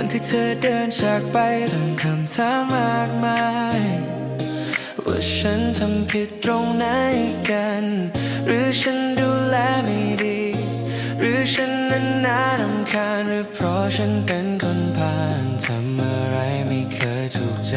วันที่เธอเดินจากไปตั้งคำถามมากมาย ว่าฉันทำผิดตรงไหนกัน หรือฉันดูแลไม่ดี หรือฉันนั้นน่ารำคาญหรือเพราะฉันเป็นคนผ่านทำอะไรไม่เคยถูกใจ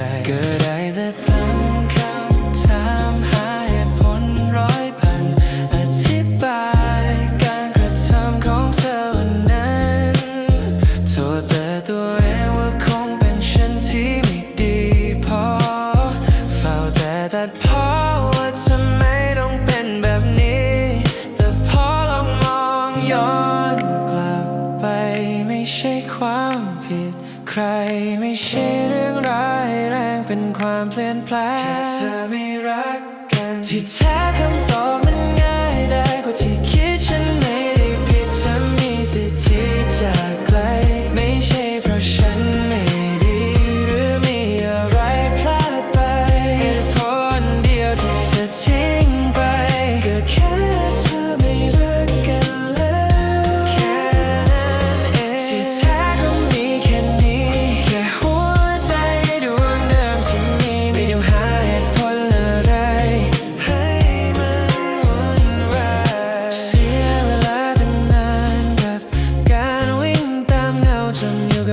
ไม่ใช่เรื่องร้ายแรงเป็นความเปลี่ยนแปลงแค่เธอไม่รักกันที่แท้คำตอบ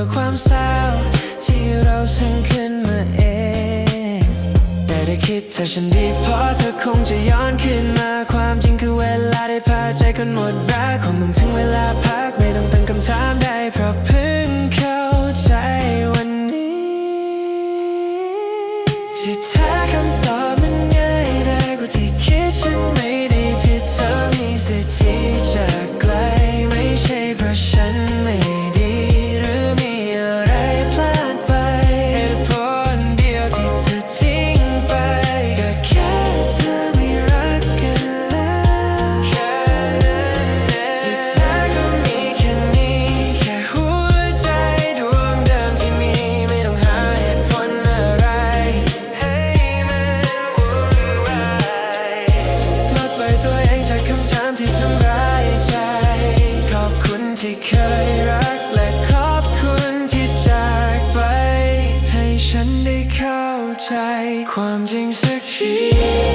พื่อความเศร้าที่เราสร้างขึ้นมาเองแต่ได้คิดถ้าฉันดีพอเธอคงจะย้อนขึ้นมาความจริงคือเวลาได้พาใจคนหมดรักคงต้องถึงเวลาพักไม่ต้องต ได้เข้าใจความจริงสักที